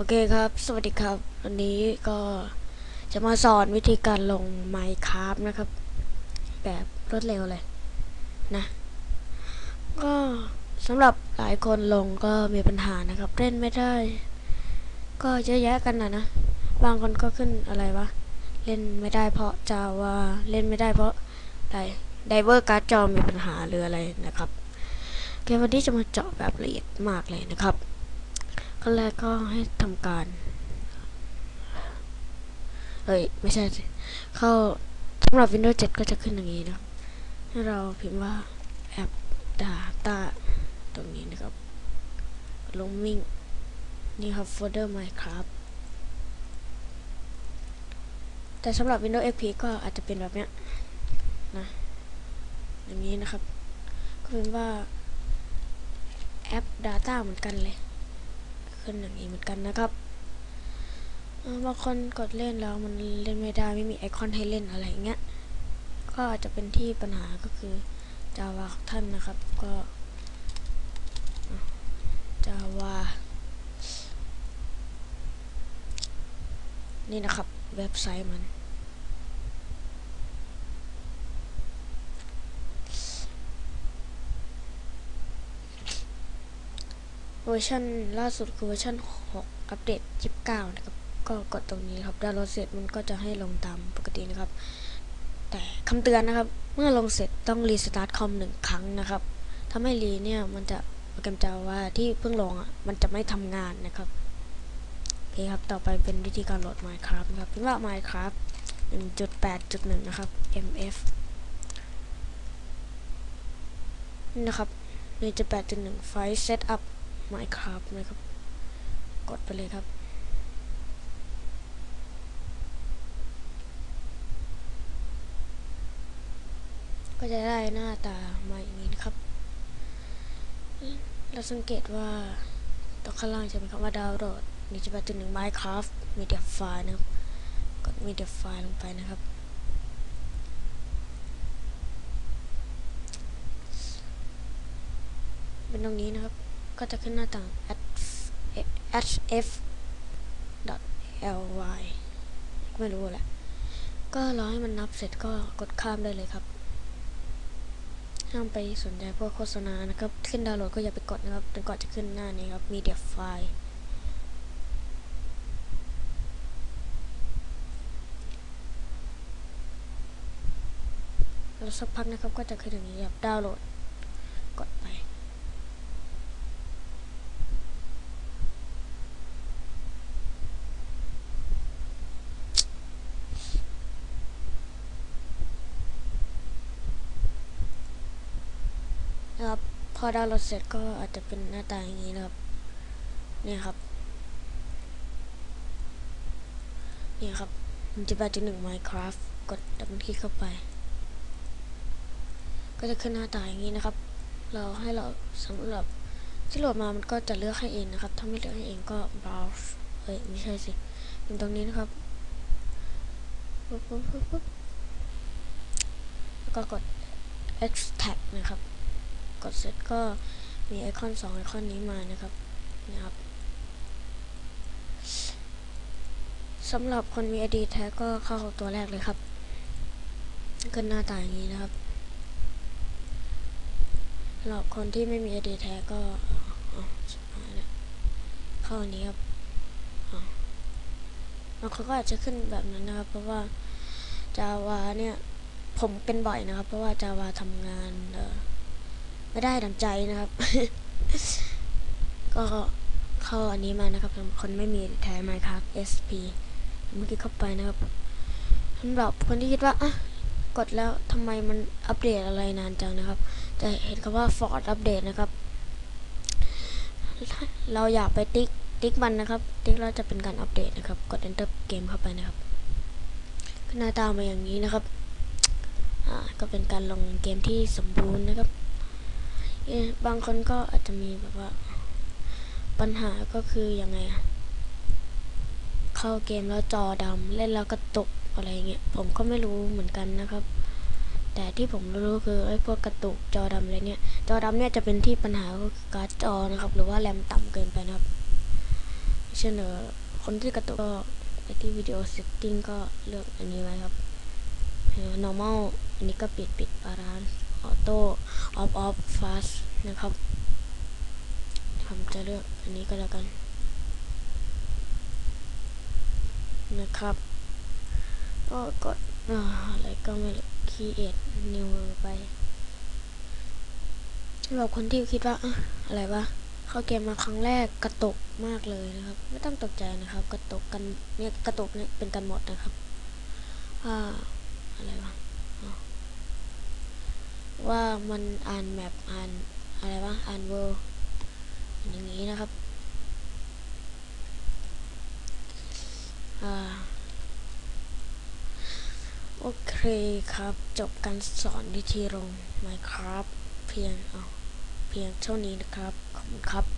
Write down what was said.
โอเคครับ สวัสดีครับ วันนี้ก็จะมาสอนวิธีการลง Minecraft นะครับ แบบรวดเร็วเลยนะ ก็สำหรับหลายคนลงก็มีปัญหานะครับ เล่นไม่ได้ ก็เยอะแยะกันนะนะ บางคนก็ขึ้นอะไรวะ เล่นไม่ได้เพราะจาว่าเล่นไม่ได้เพราะไดไดเวอร์การ์ดจอมีปัญหาหรืออะไรนะครับโอเควันนี้จะมาเจาะแบบละเอียดมากเลยนะครับ ขั้นแรกก็ให้ทำการ เอ้ย ไม่ใช่ เข้าสำหรับ Windows 7 ก็จะขึ้นอย่างนี้นะครับ ให้เราพิมพ์ว่าแอป Data ตรงนี้นะครับ ลงมิ่ง นี่ครับโฟลเดอร์ Minecraft แต่สำหรับ Windows XP ก็อาจจะเป็นแบบเนี้ยนะ อย่างนี้นะครับ ก็เป็นว่าแอป Data เหมือนกันเลย ขึ้นอย่างนี้เหมือนกันนะครับบางคนกดเล่นแล้วมันเล่นไม่ได้ไม่มีไอคอนให้เล่นอะไรเงี้ย ก็อาจจะเป็นที่ปัญหาก็คือ Java ของท่านนะครับ ก็ Java นี่นะครับ เว็บไซต์มัน เวอร์ชันล่าสุดคือเวอร์ชัน6อัปเดต 29 นะครับ ก็กดตรงนี้ครับดาวน์โหลดเสร็จมันก็จะให้ลงตามปกตินะครับ แต่คำเตือนนะครับ เมื่อลงเสร็จต้องรีสตาร์ทคอมหนึ่งครั้งนะครับ ถ้าไม่รีเนี่ยมันจะโปรแกรมจะว่าที่เพิ่งลงอะมันจะไม่ทำงานนะครับโอเคครับ ต่อไปเป็นวิธีการโหลด Minecraft นะครับพิมพ์ว่า Minecraft 1.8.1 นะครับ mf นี่นะครับ1.8.1ไฟล์ setup Minecraft นะครับ กดไปเลยครับ ก็จะได้หน้าตามาอย่างนี้นะครับ เราสังเกตว่าตรงข้างล่างจะมีคำว่าดาวน์โหลดนี่จะไปถึงหนึ่ง Minecraft Media File นะครับ กด Media File ลงไปนะครับเป็นตรงนี้นะครับ ก็จะขึ้นหน้าต่าง hf ly ไม่รู้แหละ ก็รอให้มันนับเสร็จก็กดข้ามได้เลยครับ ห้ามไปสนใจพวกโฆษณานะครับ ขึ้นดาวน์โหลดก็อย่าไปกดนะครับจนกว่าจะขึ้นหน้านี้ครับ media file แล้วสักพักนะครับก็จะขึ้นอย่างนี้ครับ ดาวน์โหลด กดไป นะครับพอดาวน์โหลดเสร็จก็อาจจะเป็นหน้าตาอย่างนี้นะครับเนี่ยครับเนี่ยครับมันจะไปจุดหนึ่ง Minecraft กดดับเบิลคลิกเข้าไป ก็จะขึ้นหน้าตาอย่างนี้นะครับ เราให้เราสำหรับที่โหลดมามันก็จะเลือกให้เองนะครับ ถ้าไม่เลือกให้เองก็ browse เอ้ยไม่ใช่สิเป็นตรงนี้นะครับปุ๊บปุ๊บปุ๊บปุ๊บแล้วก็กด extract นะครับ กดเสร็จก็มีไอคอนสองไอคอนนี้มานะครับนะครับสำหรับคนมี ID แท้ก็เข้าตัวแรกเลยครับขึ้นหน้าตาอย่างนี้นะครับสำหรับคนที่ไม่มี ID แท้ก็เข้าอันนี้ครับบางคนก็อาจจะขึ้นแบบนั้นนะครับ เพราะว่า Java เนี่ย ผมเป็นบ่อยนะครับ เพราะว่า Java ทำงานเอ่อ ไม่ได้ดังใจนะครับ ก็เข้าอันนี้มานะครับคนไม่มีแท้ไมค์ครับ SP เมื่อกี้เข้าไปนะครับสำหรับคนที่คิดว่าอะกดแล้วทำไมมันอัปเดตอะไรนานจังนะครับ จะเห็นคำว่า Ford อัปเดตนะครับ เราอยากไปติ๊กติ๊กมันนะครับ ติ๊กแล้วจะเป็นการอัปเดตนะครับ กด Enter เกมเข้าไปนะครับหน้าตามาอย่างนี้นะครับ อ่า ก็เป็นการลงเกมที่สมบูรณ์นะครับ บางคนก็อาจจะมีแบบว่า ปัญหาก็คือยังไงอะเข้าเกมแล้วจอดำเล่นแล้วกระตุกอะไรเงี้ยผมก็ไม่รู้เหมือนกันนะครับ แต่ที่ผมรู้คือไอ้พวกกระตุกจอดำอะไรเนี่ย จอดำเนี่ยจะเป็นที่ปัญหาก็คือการ์ดจอนะครับ หรือว่าแรมต่ำเกินไปนะครับเช่นเออคนที่กระตุกก็ไปที่วิดีโอ setting ก็เลือกอันนี้ไว้ครับเอ่อ normal อันนี้ก็ปิดปิดบาลาน balance auto off off fast นะครับผมจะเลือกอันนี้ก็แล้วกัน นะครับก็กดออะไรก็ไม่รู้ create new ไปสำหรับคนที่คิดว่าอะไรวะเข้าเกมมาครั้งแรกกระตุกมากเลยนะครับ ไม่ต้องตกใจนะครับ กระตุกกันเนี่ยกระตุกเนี่ยเป็นกันหมดนะครับว่าอะไรวะ ว่ามันอ่านแมปอ่านอะไรวะอ่านเวอร์อย่างนี้นะครับอโอเคครับ จบการสอนวิธีลง Minecraft เพียงเอาเพียงเท่านี้นะครับ ขอบคุณครับ